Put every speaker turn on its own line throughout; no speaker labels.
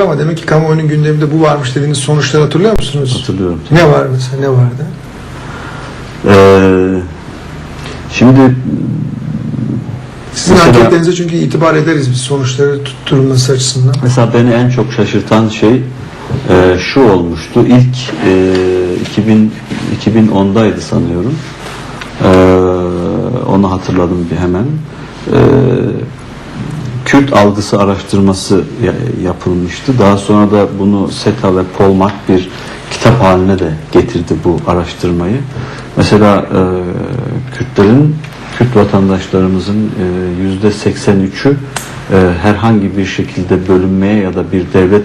Ama demek ki kamuoyunun gündeminde bu varmış dediğiniz sonuçları hatırlıyor musunuz?
Hatırlıyorum.
Ne var mesela ne vardı?
Ee, şimdi
Sizin
Mesela-
anketlerinize çünkü itibar ederiz biz sonuçları tutturulması açısından.
Mesela beni en çok şaşırtan şey e, şu olmuştu. İlk e, 2000 2010'daydı sanıyorum. E, onu hatırladım bir hemen. E, Kürt algısı araştırması ya- yapılmıştı. Daha sonra da bunu SETA ve Polmak bir kitap haline de getirdi bu araştırmayı. Mesela e, Kürtlerin, Kürt vatandaşlarımızın e, yüzde 83'ü e, herhangi bir şekilde bölünmeye ya da bir devlet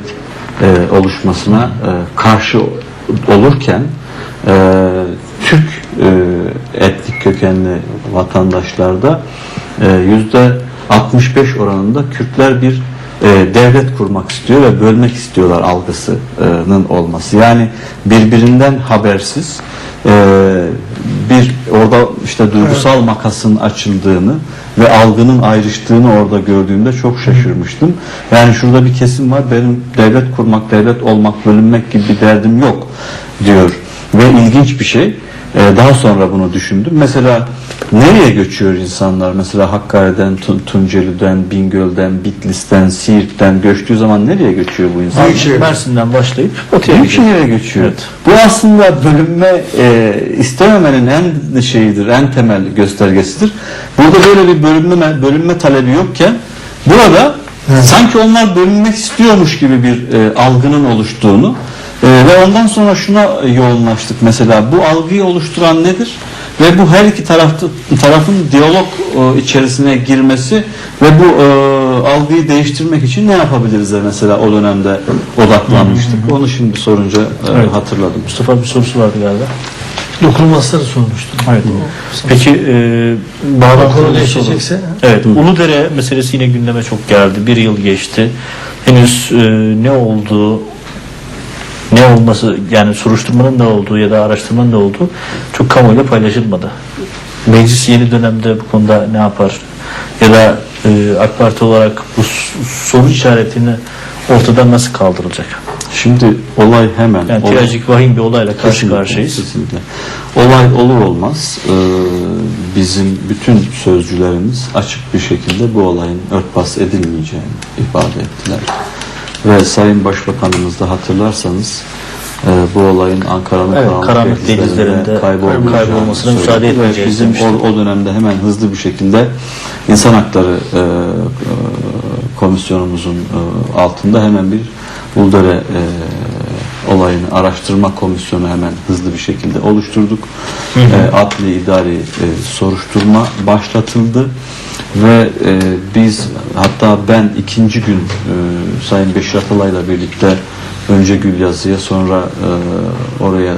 e, oluşmasına e, karşı olurken e, Türk e, etnik kökenli vatandaşlarda e, yüzde 65 oranında Kürtler bir e, devlet kurmak istiyor ve bölmek istiyorlar algısının olması. Yani birbirinden habersiz e, bir orada işte duygusal makasın açıldığını ve algının ayrıştığını orada gördüğümde çok şaşırmıştım. Yani şurada bir kesim var benim devlet kurmak, devlet olmak, bölünmek gibi bir derdim yok diyor. Ve ilginç bir şey. Ee, daha sonra bunu düşündüm. Mesela nereye göçüyor insanlar? Mesela Hakkari'den, Tun- Tunceli'den, Bingöl'den, Bitlis'ten, Siirt'ten göçtüğü zaman nereye göçüyor bu insanlar?
Büyükşehir.
Mersin'den başlayıp Batı'ya
Büyük
gidiyor.
şehire göçüyor.
Evet.
Bu aslında bölünme e, istememenin en şeyidir, en temel göstergesidir. Burada böyle bir bölünme bölünme talebi yokken burada sanki onlar bölünmek istiyormuş gibi bir e, algının oluştuğunu e, ve ondan sonra şuna yoğunlaştık mesela bu algıyı oluşturan nedir? Ve bu her iki tarafta, tarafın diyalog e, içerisine girmesi ve bu e, algıyı değiştirmek için ne yapabiliriz de mesela o dönemde odaklanmıştık. Onu şimdi sorunca e,
Evet.
hatırladım.
Mustafa bir sorusu vardı galiba.
Dokunulmazları sormuştum.
Evet. Peki e,
Konu
bağlantılı bir soru.
değişecekse.
Evet. Uludere meselesi yine gündeme çok geldi. Bir yıl geçti. Henüz e, ne olduğu ne olması yani soruşturmanın ne olduğu ya da araştırmanın ne olduğu çok kamuoyuyla paylaşılmadı. Meclis yeni dönemde bu konuda ne yapar? Ya da e, AK Parti olarak bu soru işaretini ortadan nasıl kaldırılacak?
Şimdi olay hemen
Yani trajik vahim bir olayla karşı
Kesinlikle,
karşıyayız.
kesinlikle. Olay olur olmaz e, bizim bütün sözcülerimiz açık bir şekilde bu olayın örtbas edilmeyeceğini ifade ettiler. Ve Sayın Başbakanımız da hatırlarsanız e, bu olayın Ankara'nın
Evet,
karanlık,
karanlık denizlerinde kaybolmasına
söyledi.
müsaade etmeyeceğiz
Bizim o, o dönemde hemen hızlı bir şekilde insan hakları e, e, komisyonumuzun e, altında hemen bir Uldere e, olayını araştırma komisyonu hemen hızlı bir şekilde oluşturduk. E, adli idari e, soruşturma başlatıldı ve e, biz hatta ben ikinci gün e, Sayın Beşir Atalay'la birlikte önce Gülyazı'ya sonra e, oraya e,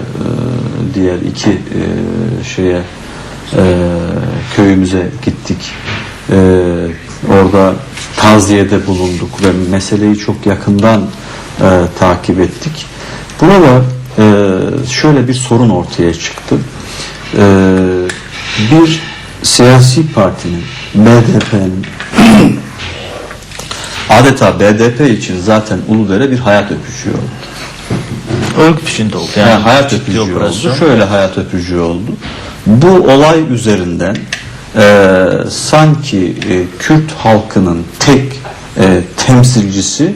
diğer iki e, şeye e, köyümüze gittik. E, orada taziyede bulunduk ve meseleyi çok yakından e, takip ettik. Burada e, şöyle bir sorun ortaya çıktı. E, bir siyasi partinin, BDP'nin adeta BDP için zaten Uludere bir hayat öpücüğü oldu.
Örgüt içinde oldu.
Yani,
Yani,
hayat öpücüğü
operasyon.
oldu. Şöyle hayat öpücüğü oldu. Bu olay üzerinden e, sanki e, Kürt halkının tek e, temsilcisi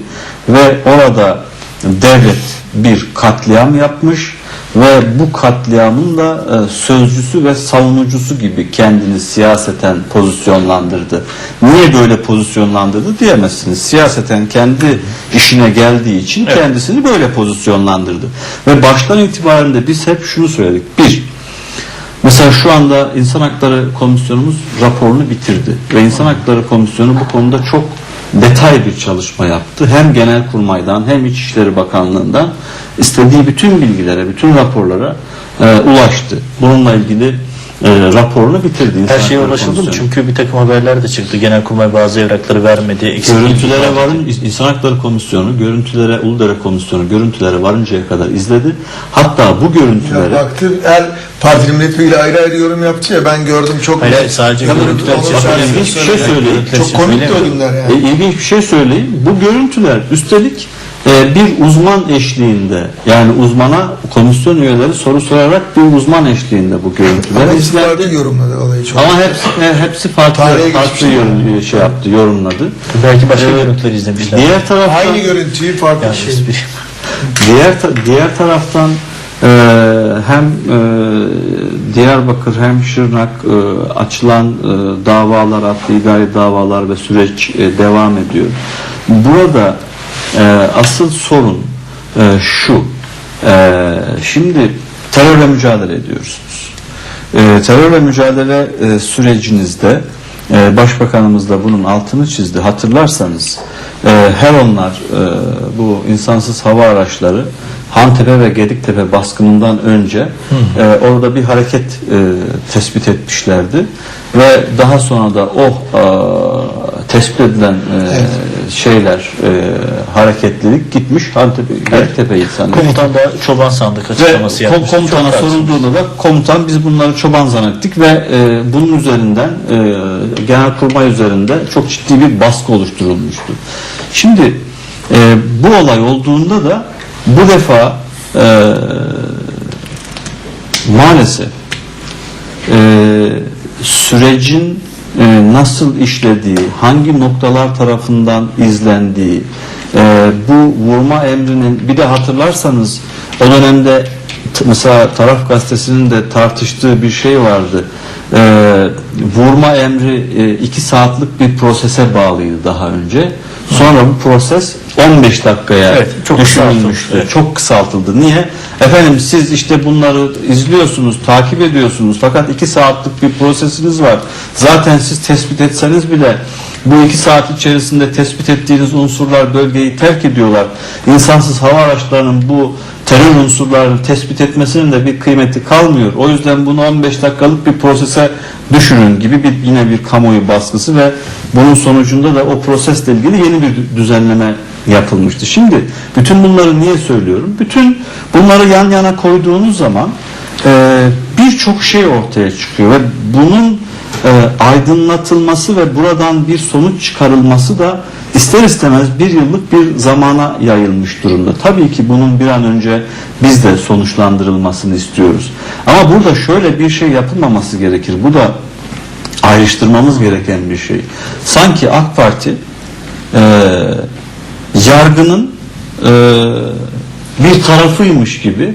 ve orada devlet bir katliam yapmış ve bu katliamın da e, sözcüsü ve savunucusu gibi kendini siyaseten pozisyonlandırdı. Niye böyle pozisyonlandırdı diyemezsiniz. Siyaseten kendi işine geldiği için
Evet.
kendisini böyle pozisyonlandırdı. Ve baştan itibaren de biz hep şunu söyledik. Bir, Mesela şu anda İnsan Hakları Komisyonumuz raporunu bitirdi ve İnsan Hakları Komisyonu bu konuda çok detay bir çalışma yaptı. Hem Genelkurmay'dan hem İçişleri Bakanlığı'ndan istediği bütün bilgilere, bütün raporlara e, ulaştı. Bununla ilgili e, raporunu bitirdi. İnsan
Her şeye ulaşıldı mı? Çünkü bir takım haberler de çıktı. Genelkurmay bazı evrakları vermedi. eksik
Görüntülere varın İnsan Hakları Komisyonu, görüntülere Uludere Komisyonu görüntülere varıncaya kadar izledi. Hatta bu
Ya
görüntülere
baktı her partili milletvekili ayrı ayrı yorum yaptı ya ben gördüm çok
Hayır, hayır, sadece
Tabii,
görüntüler için
söyleyeyim.
İlginç bir şey söyleyeyim.
Çok komik de o günler
E,
yani.
ilginç bir şey söyleyeyim. Bu görüntüler üstelik e, bir uzman eşliğinde yani uzmana komisyon üyeleri soru sorarak bir uzman eşliğinde bu görüntüler
Ama hepsi farklı yorumladı olayı çok.
Ama hepsi e, hepsi farklı
Tarihe
farklı yorum, şey yaptı, yorumladı.
Belki başka
Ee,
görüntüler izlemişler.
Diğer taraftan
Aynı görüntüyü farklı
yani
şey.
Diğer ta- diğer taraftan e, hem e, Diyarbakır hem Şırnak e, açılan e, davalar, adli idari davalar ve süreç e, devam ediyor. Burada e, asıl sorun e, şu. E, şimdi terörle mücadele ediyorsunuz. E, terörle mücadele e, sürecinizde e, Başbakanımız da bunun altını çizdi. Hatırlarsanız e, her onlar e, bu insansız hava araçları Hantepe ve Gediktepe baskınından önce e, orada bir hareket e, tespit etmişlerdi ve daha sonra da o e, tespit edilen e, şeyler e, hareketlilik gitmiş Hantepe Gediktepe'yi sanırım.
Komutan da çoban sandık açıklaması
kom-
yapmıştı.
komutana sorulduğunda da komutan biz bunları çoban zannettik ve e, bunun üzerinden e, genelkurmay üzerinde çok ciddi bir baskı oluşturulmuştu. Şimdi e, bu olay olduğunda da bu defa e, maalesef e, sürecin e, nasıl işlediği, hangi noktalar tarafından izlendiği, e, bu vurma emrinin bir de hatırlarsanız o dönemde mesela Taraf Gazetesi'nin de tartıştığı bir şey vardı. E, vurma emri e, iki saatlik bir prosese bağlıydı daha önce. Sonra bu proses 15 dakikaya
Evet, çok
düşürülmüştü.
kısaltıldı.
Çok kısaltıldı. Niye? Efendim siz işte bunları izliyorsunuz, takip ediyorsunuz fakat iki saatlik bir prosesiniz var. Zaten siz tespit etseniz bile bu iki saat içerisinde tespit ettiğiniz unsurlar bölgeyi terk ediyorlar. İnsansız hava araçlarının bu terör unsurlarını tespit etmesinin de bir kıymeti kalmıyor. O yüzden bunu 15 dakikalık bir prosese düşürün gibi bir yine bir kamuoyu baskısı ve bunun sonucunda da o prosesle ilgili yeni bir düzenleme yapılmıştı. Şimdi bütün bunları niye söylüyorum? Bütün bunları yan yana koyduğunuz zaman e, birçok şey ortaya çıkıyor ve bunun e, aydınlatılması ve buradan bir sonuç çıkarılması da ister istemez bir yıllık bir zamana yayılmış durumda. Tabii ki bunun bir an önce biz de sonuçlandırılmasını istiyoruz. Ama burada şöyle bir şey yapılmaması gerekir. Bu da ayrıştırmamız gereken bir şey. Sanki AK Parti e, yargının e, bir tarafıymış gibi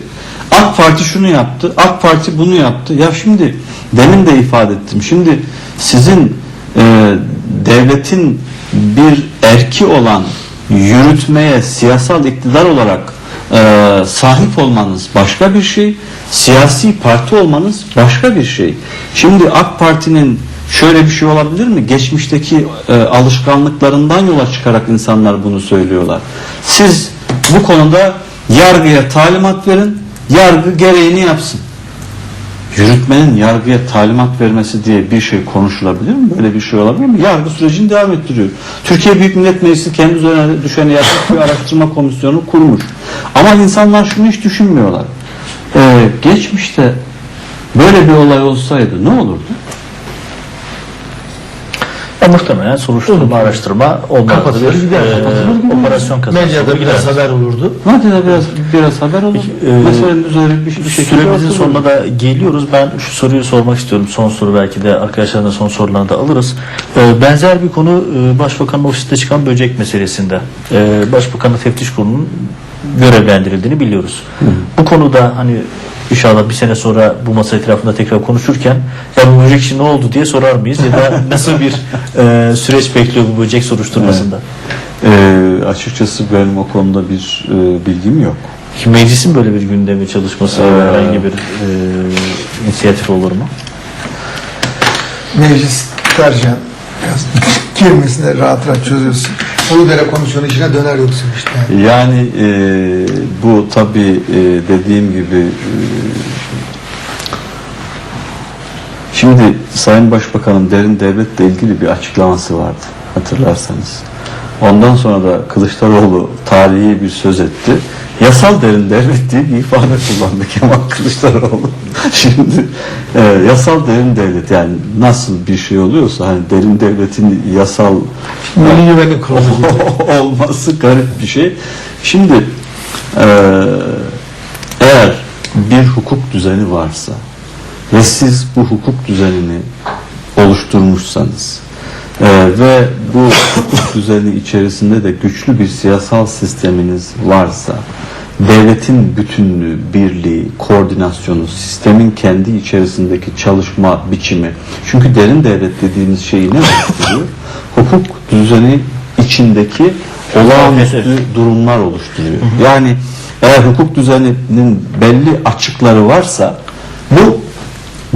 AK Parti şunu yaptı, AK Parti bunu yaptı. Ya şimdi demin de ifade ettim. Şimdi sizin e, devletin bir erki olan yürütmeye siyasal iktidar olarak e, sahip olmanız başka bir şey, siyasi parti olmanız başka bir şey. Şimdi AK Parti'nin şöyle bir şey olabilir mi? Geçmişteki e, alışkanlıklarından yola çıkarak insanlar bunu söylüyorlar. Siz bu konuda yargıya talimat verin, yargı gereğini yapsın. Yürütmenin yargıya talimat vermesi diye bir şey konuşulabilir mi? Böyle bir şey olabilir mi? Yargı sürecini devam ettiriyor. Türkiye Büyük Millet Meclisi kendi üzerine düşeni yapıp bir araştırma komisyonu kurmuş. Ama insanlar şunu hiç düşünmüyorlar. Ee, geçmişte böyle bir olay olsaydı ne olurdu?
Ya muhtemelen soruşturma, araştırma olmazdı.
Kapatılır
Bir,
gider,
e,
kapatılır gider.
operasyon kazanır.
Medyada biraz haber olurdu.
Medyada biraz biraz haber olur.
Peki, e,
Meselenin üzerine bir, bir şekilde
Süremizin sonuna da geliyoruz. Ben şu soruyu sormak istiyorum. Son soru belki de arkadaşların da son sorularını da alırız. Ee, benzer bir konu e, Başbakanın ofisinde çıkan böcek meselesinde. Ee, Başbakanın teftiş kurulunun görevlendirildiğini biliyoruz. Bu konuda hani inşallah bir sene sonra bu masa etrafında tekrar konuşurken ya bu böcek için ne oldu diye sorar mıyız ya da nasıl bir e, süreç bekliyor bu böcek soruşturmasında?
Ee, açıkçası benim o konuda bir e, bilgim yok.
Ki Meclisin böyle bir gündemi çalışması
Ee,
herhangi bir e, inisiyatif olur mu?
Meclis tercihen biraz girmesine rahat rahat çözülsün. Uludere komisyonu işine döner yoksa işte. Yani.
Yani e, bu tabi e, dediğim gibi e, şimdi Sayın Başbakan'ın derin devletle ilgili bir açıklaması vardı hatırlarsanız. Ondan sonra da Kılıçdaroğlu tarihi bir söz etti. Yasal derin devlet diye bir ifade kullandı Kemal Kılıçdaroğlu. Şimdi e, yasal derin devlet yani nasıl bir şey oluyorsa hani derin devletin yasal
Milli Güvenlik Kurulu
olması garip bir şey. Şimdi eee, eğer bir hukuk düzeni varsa ve siz bu hukuk düzenini oluşturmuşsanız eee, ve bu hukuk düzeni içerisinde de güçlü bir siyasal sisteminiz varsa devletin bütünlüğü, birliği, koordinasyonu, sistemin kendi içerisindeki çalışma biçimi. Çünkü derin devlet dediğimiz şeyi ne oluşturuyor? Hukuk düzeni içindeki olağanüstü durumlar oluşturuyor. Yani eğer hukuk düzeninin belli açıkları varsa bu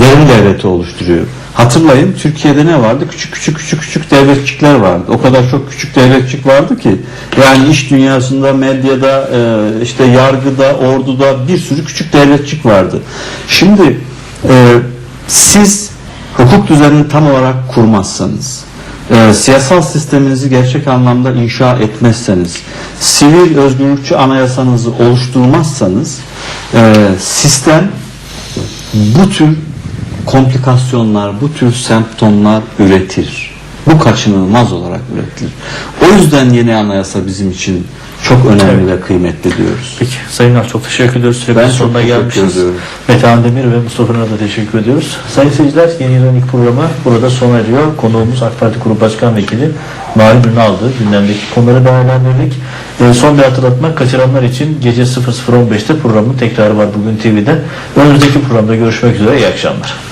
derin devleti oluşturuyor. Hatırlayın Türkiye'de ne vardı? Küçük küçük küçük küçük devletçikler vardı. O kadar çok küçük devletçik vardı ki yani iş dünyasında, medyada, e, işte yargıda, orduda bir sürü küçük devletçik vardı. Şimdi e, siz hukuk düzenini tam olarak kurmazsanız, e, siyasal sisteminizi gerçek anlamda inşa etmezseniz, sivil özgürlükçü anayasanızı oluşturmazsanız, sistem bu tür komplikasyonlar, bu tür semptomlar üretir. Bu kaçınılmaz olarak üretilir. O yüzden yeni anayasa bizim için çok önemli ve kıymetli diyoruz.
Peki Sayın Ünal çok teşekkür ediyoruz. Sürekli
Ben
sonuna gelmişiz. Metehan Demir ve Mustafa Ünal'a da teşekkür ediyoruz. Sayın seyirciler yeni yılın ilk programı burada sona eriyor. Konuğumuz AK Parti Grup Başkan Vekili Nail Ünal'dı. Gündemdeki konuları değerlendirdik. Ee, son bir hatırlatma kaçıranlar için gece 00.15'te programın tekrarı var bugün TV'de. Önümüzdeki programda görüşmek üzere. İyi akşamlar.